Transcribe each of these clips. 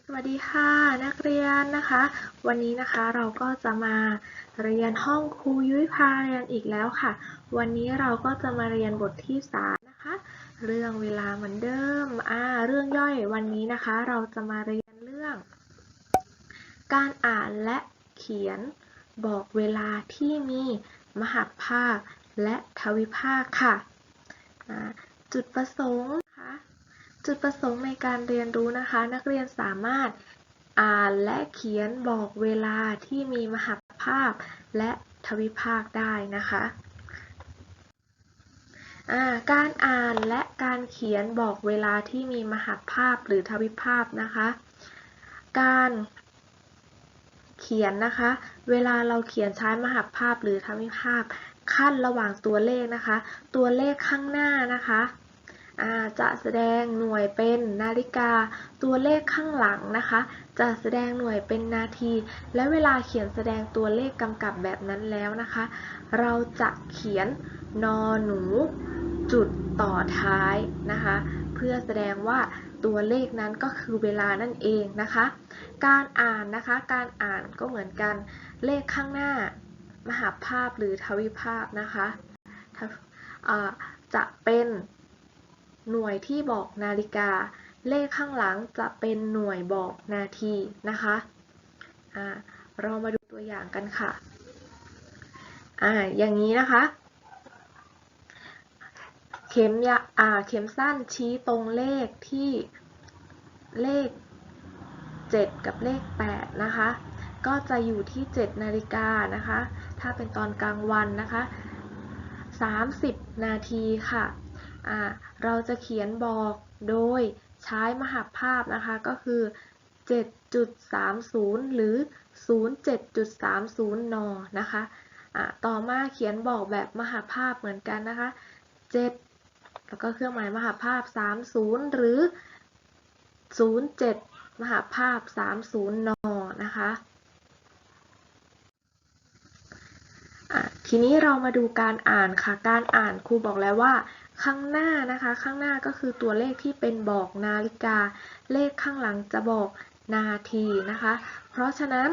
สวัสดีค่ะนักเรียนนะคะ วันนี้นะคะเราก็จะมาเรียนห้องครูยุ้ยพาเรียนอีกแล้วค่ะ วันนี้เราก็จะมาเรียนบทที่สามนะคะ เรื่องเวลาเหมือนเดิมอ่าเรื่องย่อยวันนี้นะคะ เราจะมาเรียนเรื่อง การอ่านและเขียนบอกเวลาที่มีมหัภาคและทวิภาคค่ะจุดประสงค์ จุดประสงค์ในการเรียนรู้นะคะ นักเรียนสามารถอ่านและเขียนบอกเวลาที่มีมหัภาคและทวิภาคได้นะคะาการอ่านและการเขียนบอกเวลาที่มีมหัภาพหรือทวิภาคนะคะ การเขียนนะคะ เวลาเราเขียนใช้มหัภาพหรือทวิภาคขั้นระหว่างตัวเลขนะคะ ตัวเลขข้างหน้านะคะ จะแสดงหน่วยเป็นนาฬิกา ตัวเลขข้างหลังนะคะ จะแสดงหน่วยเป็นนาที และเวลาเขียนแสดงตัวเลขกำกับแบบนั้นแล้วนะคะ เราจะเขียนนอหนู จุดต่อท้ายนะคะ เพื่อแสดงว่าตัวเลขนั้นก็คือเวลานั่นเองนะคะ การอ่านนะคะ การอ่านก็เหมือนกันเลขข้างหน้า มหาภาพหรือทวิภาคนะคะจะเป็น หน่วยที่บอกนาฬิกา เลขข้างหลังจะเป็นหน่วยบอกนาทีนะคะอ่าเรามาดูตัวอย่างกันค่ะอ่าอย่างนี้นะคะ เข็มยาอ่าเข็มสั้นชี้ตรงเลขที่เลข 7 กับเลข 8 นะคะ ก็จะอยู่ที่ 7 นาฬิกานะคะ ถ้าเป็นตอนกลางวันนะคะ 30 นาทีค่ะอ่า เราจะเขียนบอกโดยใช้มหัพภาพนะคะก็คือ 7.30 หรือ 07.30 น นะคะอ่าต่อมาเขียนบอกแบบมหาภาพเหมือนกันนะคะ 7 แล้วก็เครื่องหมายมหาภาพ 30 หรือ 07 มหาภาพ 30 น นะคะะทีนี้เรามาดูการอ่านค่ะ การอ่านครูบอกแล้วว่า ข้างหน้านะคะ ข้างหน้าก็คือตัวเลขที่เป็นบอกนาฬิกา เลขข้างหลังจะบอกนาทีนะคะ เพราะฉะนั้น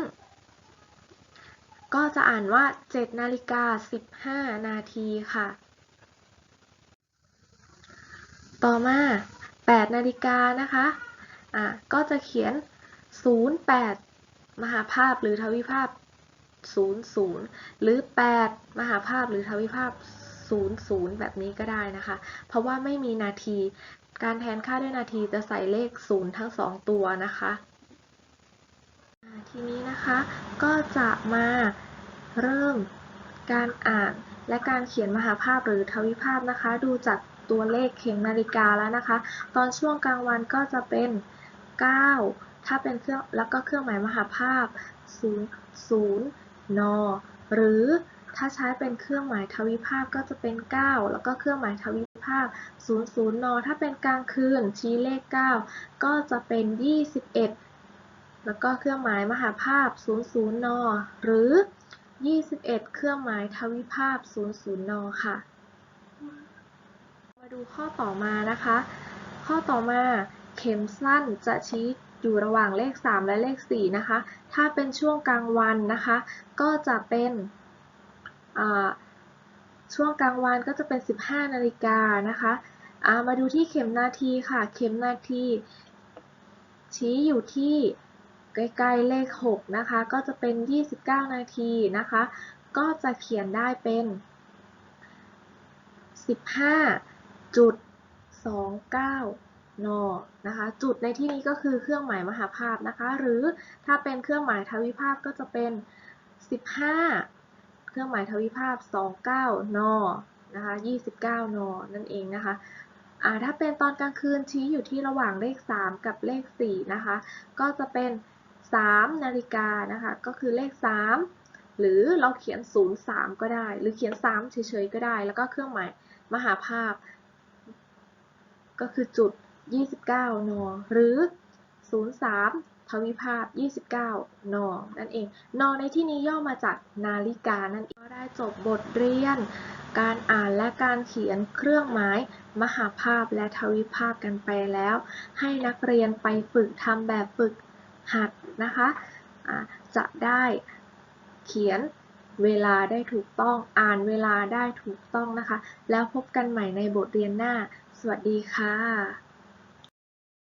ก็จะอ่านว่า 7 นาฬิกา 15 นาทีค่ะ ต่อมา 8 นาฬิกานะคะอะก็จะเขียน 08 มหาภาพหรือทวิภาพ 00 หรือ 8 มหาภาพหรือทวิภาพ 00 แบบนี้ก็ได้นะคะ เพราะว่าไม่มีนาที การแทนค่าด้วยนาทีจะใส่เลข 0 ทั้ง 2 ตัวนะคะทีนี้นะคะก็จะมาเริ่มการอ่านและการเขียนมหาภาพหรือทวิภาพนะคะ ดูจากตัวเลขเข็มนาฬิกาแล้วนะคะ ตอนช่วงกลางวันก็จะเป็น 9 ถ้าเป็นเครื่องแล้วก็เครื่องหมายมหาภาพ 0 0 น หรือ ถ้าใช้เป็นเครื่องหมายทวิภาคก็จะเป็น 9 แล้วก็เครื่องหมายทวิภาค 00 น ถ้าเป็นกลางคืนชี้เลข 9 ก็จะเป็น 21 แล้วก็เครื่องหมายมหาภาพ 00 น หรือ 21 เครื่องหมายทวิภาค00 น ค่ะ มาดูข้อต่อมานะคะ ข้อต่อมาเข็มสั้นจะชี้อยู่ระหว่างเลข 3 และเลข 4 นะคะ ถ้าเป็นช่วงกลางวันนะคะ ก็จะเป็น ช่วงกลางวันก็จะเป็น 15 นาฬิกานะคะมาดูที่เข็มนาทีค่ะ เข็มนาที ชี้อยู่ที่ใกล้ๆเลข 6 นะคะ ก็จะเป็น 29 นาทีนะคะ ก็จะเขียนได้เป็น 15.29 น นะคะ จุดในที่นี้ก็คือเครื่องหมายมหาภาพนะคะ หรือถ้าเป็นเครื่องหมายทวิภาคก็จะเป็น 15 รื่องหมายทวิภาค29 น นะคะ29 น นั่นเองนะคะอ่าถ้าเป็นตอนกลางคืนชี้อยู่ที่ระหว่างเลข 3 กับเลข 4 นะคะ ก็จะเป็น 3 นาฬิกานะคะ ก็คือเลข 3 หรือเราเขียน 03 ก็ได้ หรือเขียน 3 เฉยๆ ก็ได้ แล้วก็เครื่องหมายมหาภาพ ก็คือจุด 29 น หรือ 03 ทวิภาพ 29 น นั่นเอง น ในที่นี้ย่อมาจากนาฬิกา นั่นเอง ก็ได้จบบทเรียน การอ่านและการเขียนเครื่องหมาย มหาภาพและทวิภาคกันไปแล้ว ให้นักเรียนไปฝึกทำแบบฝึกหัดนะคะอ่าจะได้เขียนเวลาได้ถูกต้อง อ่านเวลาได้ถูกต้องนะคะ แล้วพบกันใหม่ในบทเรียนหน้า สวัสดีค่ะ